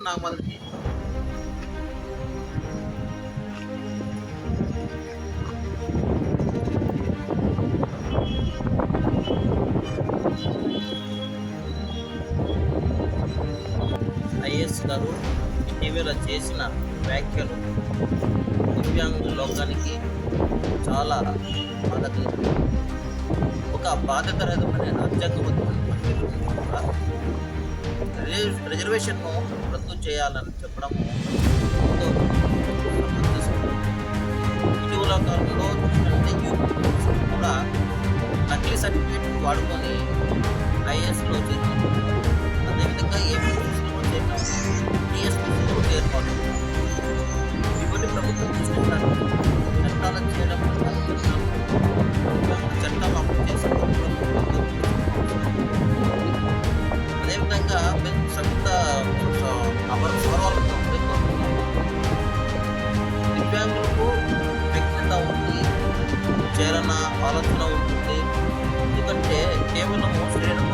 నామాలకి IAS గారు ఇటీవల చేసిన వ్యాఖ్యలు దివ్యాంగుల లోకానికి చాలా బాధకరం. ఒక బాధకరమైన రాజ్యాంగబద్ధమైన కూడా రిజర్వ్- రిజర్వేషన్ను రద్దు చేయాలని చెప్పడం ఇటీవల కాలంలో చూసినట్లయితే యూపీ కూడా నకిలీ సర్టిఫికేట్ వాడుకొని ఐఏఎస్లో చేరినాం అదేవిధంగా ఏపీఎస్లో చేరినాం టీఎస్పీసీలో ఏర్పాటు. ఇటువంటి ప్రభుత్వం చూస్తున్నారు చట్టాలను చేయడం అనుకుంటున్నాం చట్టాలు అమలు చేసుకోవడం అదేవిధంగా మేము సంత అమర సౌరవాలతో దివ్యాంగులకు వ్యక్తిత ఉంది చేరన ఆలోచన ఉంటుంది ఎందుకంటే కేవలం శరీరం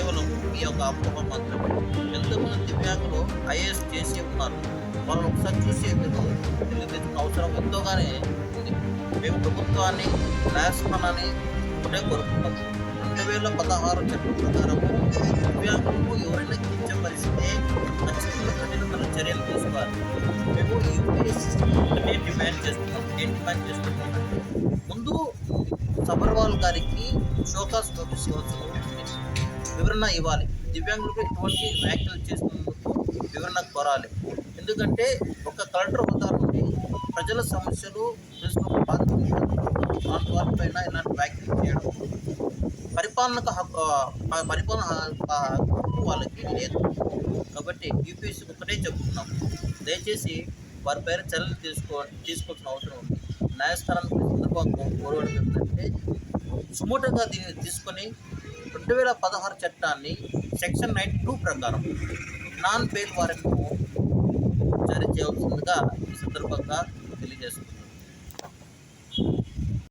కేవలం మీ యొక్క అపోహ మాత్రమే. ఎంతోమంది దివ్యాంగులు ఐఏఎస్ చేసి ఉన్నారు. మనం ఒకసారి చూసి మీరు తెలియజేసిన అవసరం ఎంతోగానే ఉంది. మేము ప్రభుత్వాన్ని న్యాయస్థానాన్ని ఒకటే కోరుకుంటాం. రెండు వేల పదహారు చట్టం ప్రకారము దివ్యాంగులకు ఎవరైనా కించపరిస్తే ఖచ్చితంగా కఠినమైన చర్యలు తీసుకోవాలి. మేము యూపీఎస్సీ ఒకటే డిమాండ్ చేస్తున్నాం. ఏం డిమాండ్ చేస్తున్నాం? ముందు సబర్వాల్ గారికి షోకాస్ నోటీస్ ఇవ్వాల్సి వివరణ ఇవ్వాలి. దివ్యాంగులకు ఎటువంటి వ్యాఖ్యలు చేస్తున్నందుకు వివరణ కోరాలి. ఎందుకంటే ఒక కలెక్టర్ హోదా నుండి ప్రజల సమస్యలు తెలుసుకున్న బాధ్యత ఉంటుంది. పైన ఇలాంటి వ్యాఖ్యలు చేయడం. పరిపాలనకు హక్కు పరిపాలన హక్కు వాళ్ళకి లేదు. కాబట్టి యూపీఎస్సీ ఒకటే చెప్తున్నాం దయచేసి వారి పైన చర్యలు తీసుకో తీసుకోవాల్సిన అవసరం ఉంది. న్యాయస్థానానికి సందర్భంగా కోరడం ఏంటంటే సుమూటంగా దీన్ని తీసుకొని రెండు వేల పదహారు చట్టాన్ని సెక్షన్ నైన్ టూ ప్రకారం నాన్ బెయిల్ వారెంట్ను జారీ చేయవలసిందిగా ఈ సందర్భంగా తెలియజేస్తుంది